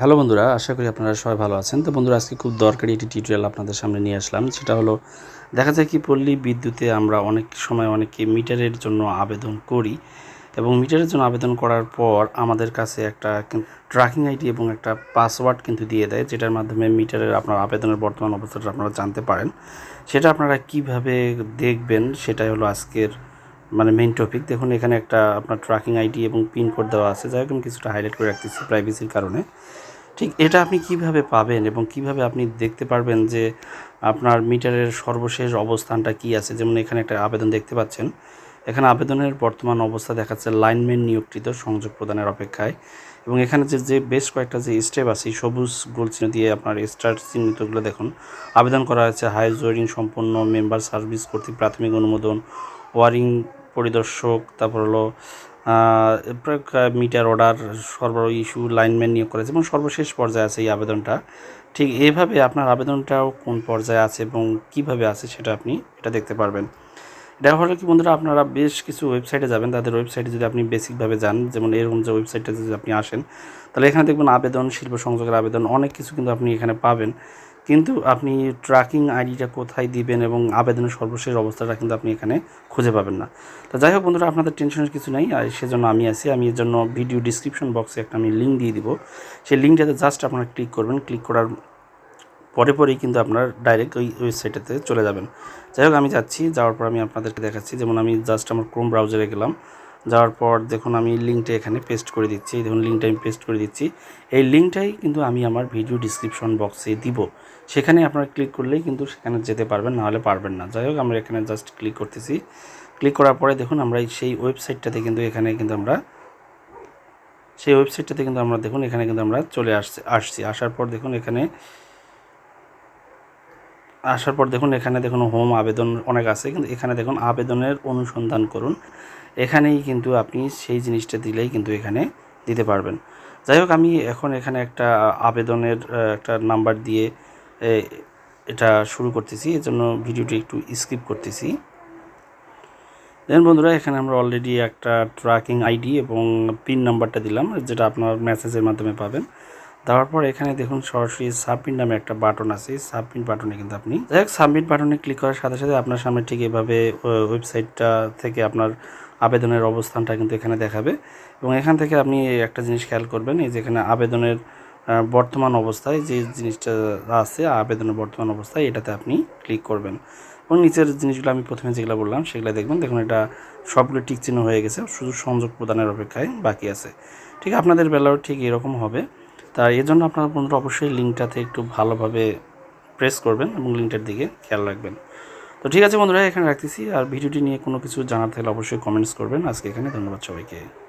Hello বন্ধুরা, আশা করি আপনারা সবাই ভালো আছেন। তো বন্ধুরা, আজকে খুব দরকারি একটি টিউটোরিয়াল আপনাদের সামনে নিয়ে আসলাম। সেটা হলো, দেখা যায় কি, পল্লী বিদ্যুতে আমরা অনেক সময় অনেকে মিটারের জন্য আবেদন করি এবং মিটারের জন্য আবেদন করার পর আমাদের কাছে একটা ট্র্যাকিং আইডি এবং একটা পাসওয়ার্ড কিন্তু দিয়ে দেয়, যেটার মাধ্যমে মিটারের আপনার আবেদনের বর্তমান অবস্থাটা আপনারা জানতে পারেন। সেটা আপনারা কীভাবে দেখবেন, সেটাই হলো আজকের মানে মেইন টপিক দেখুন, এখানে একটা আপনার ট্র্যাকিং আইডি এবং পিন কোড দেওয়া আছে, যাই হোক, আমি কিছুটা হাইলাইট করে রাখতেছি প্রাইভেসির কারণে। ঠিক, এটা আপনি কীভাবে পাবেন এবং কীভাবে আপনি দেখতে পারবেন যে আপনার মিটারের সর্বশেষ অবস্থানটা কি আছে? যেমন এখানে একটা আবেদন দেখতে পাচ্ছেন। এখানে আবেদনের বর্তমান অবস্থা দেখাচ্ছে লাইনম্যান নিয়োগকৃত সংযোগ প্রদানের অপেক্ষায় এবং এখানে যে যে বেশ কয়েকটা যে স্টেপ আছে সবুজ গোল চিহ্ন দিয়ে আপনার স্টার চিহ্নিতগুলো দেখুন। আবেদন করা হয়েছে হাই জোয়ারিং সম্পন্ন মেম্বার সার্ভিস কর্তৃক প্রাথমিক অনুমোদন ওয়ারিং পরিদর্শক, তারপর হলো মিটার অর্ডার সরবরাহ ইস্যু লাইনম্যান নিয়োগ করেছে এবং সর্বশেষ পর্যায়ে আছে এই আবেদনটা। ঠিক এইভাবে আপনার আবেদনটাও কোন পর্যায়ে আছে এবং কীভাবে আছে সেটা আপনি এটা দেখতে পারবেন। এটা হলো কি বন্ধুরা আপনারা বেশ কিছু ওয়েবসাইটে যাবেন, তাদের ওয়েবসাইটে যদি আপনি বেসিকভাবে যান, যেমন এরকম যে ওয়েবসাইটে যদি আপনি আসেন, তাহলে এখানে দেখবেন আবেদন, শিল্প সংযোগের আবেদন, অনেক কিছু কিন্তু আপনি এখানে পাবেন। কিন্তু আপনি ট্র্যাকিং আইডিটা কোথায় দিবেন এবং আবেদনের সর্বশেষ অবস্থাটা কিন্তু আপনি এখানে খুঁজে পাবেন না। তো যাই হোক বন্ধুরা, আপনাদের টেনশনের কিছু নেই। আর সেজন্য আমি আছি। আমি এর জন্য ভিডিও ডিসক্রিপশন বক্সে একটা আমি লিঙ্ক দিয়ে দিব। সেই লিঙ্কটাতে জাস্ট আপনারা ক্লিক করবেন। ক্লিক করার পরে পরেই কিন্তু আপনার ডাইরেক্ট ওই ওয়েবসাইটেতে চলে যাবেন। যাই হোক, আমি যাচ্ছি। যাওয়ার পর আমি আপনাদেরকে দেখাচ্ছি। যেমন আমি জাস্ট আমার ক্রোম ব্রাউজারে গেলাম। যাওয়ার পর দেখুন আমি লিঙ্কটা এখানে পেস্ট করে দিচ্ছি। দেখুন লিঙ্কটা আমি পেস্ট করে দিচ্ছি। এই লিঙ্কটাই কিন্তু আমি আমার ভিডিও ডিসক্রিপশন বক্সে দিব। সেখানে আপনারা ক্লিক করলেই কিন্তু সেখানে যেতে পারবেন, নাহলে পারবেন না। যাই হোক, আমরা এখানে জাস্ট ক্লিক করতেছি। ক্লিক করার পরে দেখুন আমরা সেই ওয়েবসাইটটাতে কিন্তু এখানে কিন্তু আমরা সেই ওয়েবসাইটটাতে কিন্তু আমরা দেখুন এখানে কিন্তু আমরা চলে আসছি আসছি। আসার পর দেখুন এখানে আসার পর দেখুন, এখানে দেখুন হোম আবেদন অনেক আছে, কিন্তু এখানে দেখুন আবেদনের অনুসন্ধান করুন। এখানেই কিন্তু আপনি সেই জিনিসটা দিলেই কিন্তু এখানে দিতে পারবেন। যাই হোক, আমি এখন এখানে একটা আবেদনের একটা নাম্বার দিয়ে এটা শুরু করতেছি। এর জন্য ভিডিওটি একটু স্কিপ করতেছি। দেন বন্ধুরা, এখানে আমরা অলরেডি একটা ট্র্যাকিং আইডি এবং পিন নাম্বারটা দিলাম, যেটা আপনার মেসেজের মাধ্যমে পাবেন। দেওয়ার পর এখানে দেখুন সরাসরি সাবমিট নামে একটা বাটন আছে। সাবমিট বাটনে কিন্তু আপনি যাই সাবমিট বাটনে ক্লিক করার সাথে সাথে আপনার সামনে ঠিক এভাবে ওয়েবসাইটটা থেকে আপনার আবেদনের অবস্থানটা কিন্তু এখানে দেখাবে। এবং এখান থেকে আপনি একটা জিনিস খেয়াল করবেন, এই যেখানে আবেদনের বর্তমান অবস্থায় যে জিনিসটা আছে, আবেদনের বর্তমান অবস্থায় এটাতে আপনি ক্লিক করবেন। এবং নিচের জিনিসগুলো আমি প্রথমে যেগুলো বললাম, সেগুলো দেখবেন, দেখুন এটা সবগুলো টিক চিহ্ন হয়ে গেছে, শুধু সংযোগ প্রদানের অপেক্ষায় বাকি আছে। ঠিক আপনাদের বেলাও ঠিক এরকম হবে। তা এর জন্য আপনারা বন্ধুরা অবশ্যই লিঙ্কটাতে একটু ভালোভাবে প্রেস করবেন এবং লিঙ্কটার দিকে খেয়াল রাখবেন। তো ঠিক আছে বন্ধুরা, এখানে রাখতেছি। আর ভিডিওটি নিয়ে কোনো কিছু জানার থাকলে অবশ্যই কমেন্টস করবেন। আজকে এখানে, ধন্যবাদ সবাইকে।